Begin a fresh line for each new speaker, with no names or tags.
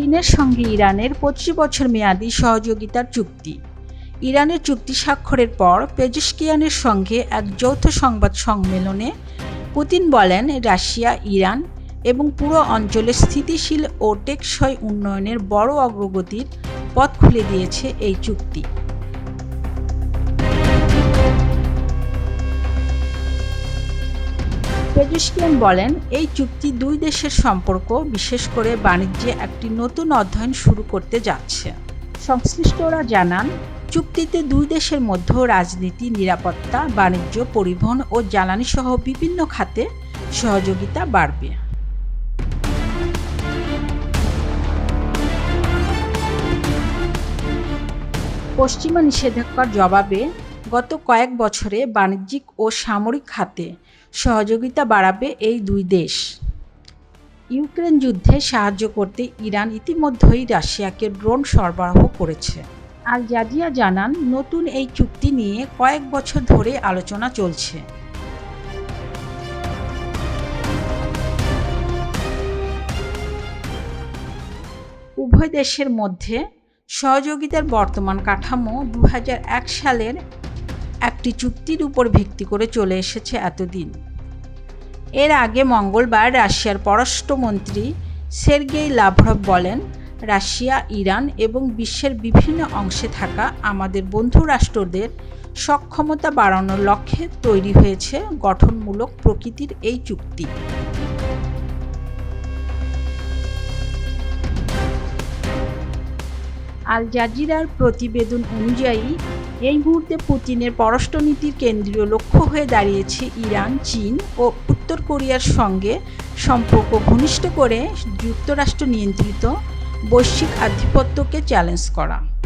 চীনের সঙ্গে ইরানের পঁচিশ বছর মেয়াদী সহযোগিতার চুক্তি ইরানের চুক্তি স্বাক্ষরের পর পেজস্কিয়ানের সঙ্গে এক যৌথ সংবাদ সম্মেলনে পুতিন বলেন রাশিয়া ইরান এবং পুরো অঞ্চলে স্থিতিশীল ও টেকসই উন্নয়নের বড় অগ্রগতির পথ খুলে দিয়েছে এই চুক্তি পেজিশকিয়ান বলেন এই চুক্তি দুই দেশের সম্পর্ক বিশেষ করে বাণিজ্যে একটি নতুন অধ্যয়ন শুরু করতে যাচ্ছে সংশ্লিষ্টরা জানান চুক্তিতে দুই দেশের মধ্যে রাজনীতি নিরাপত্তা বাণিজ্য পরিবহন ও জ্বালানি সহ বিভিন্ন খাতে সহযোগিতা বাড়বে পশ্চিমা নিষেধাজ্ঞার জবাবে গত কয়েক বছরে বাণিজ্যিক ও সামরিক খাতে সহযোগিতা বাড়াবে এই দুই দেশ ইউক্রেন যুদ্ধে সাহায্য করতে ইরান ইতিমধ্যেই রাশিয়াকে ড্রোন সরবরাহ করেছে আর জাজিয়া জানান নতুন এই চুক্তি নিয়ে কয়েক বছর ধরে আলোচনা চলছে উভয় দেশের মধ্যে সহযোগিতার বর্তমান কাঠামো দু সালের একটি চুক্তির উপর ভিত্তি করে চলে এসেছে এতদিন এর আগে মঙ্গলবার রাশিয়ার পররাষ্ট্রমন্ত্রী সের্গেই লাভরভ বলেন রাশিয়া ইরান এবং বিশ্বের বিভিন্ন অংশে থাকা আমাদের বন্ধু রাষ্ট্রদের সক্ষমতা বাড়ানোর লক্ষ্যে তৈরি হয়েছে গঠনমূলক প্রকৃতির এই চুক্তি আল জাজিরার প্রতিবেদন অনুযায়ী এই মুহূর্তে পুতিনের পররাষ্ট্রনীতির কেন্দ্রীয় লক্ষ্য হয়ে দাঁড়িয়েছে ইরান চীন ও উত্তর কোরিয়ার সঙ্গে সম্পর্ক ঘনিষ্ঠ করে যুক্তরাষ্ট্র নিয়ন্ত্রিত বৈশ্বিক আধিপত্যকে চ্যালেঞ্জ করা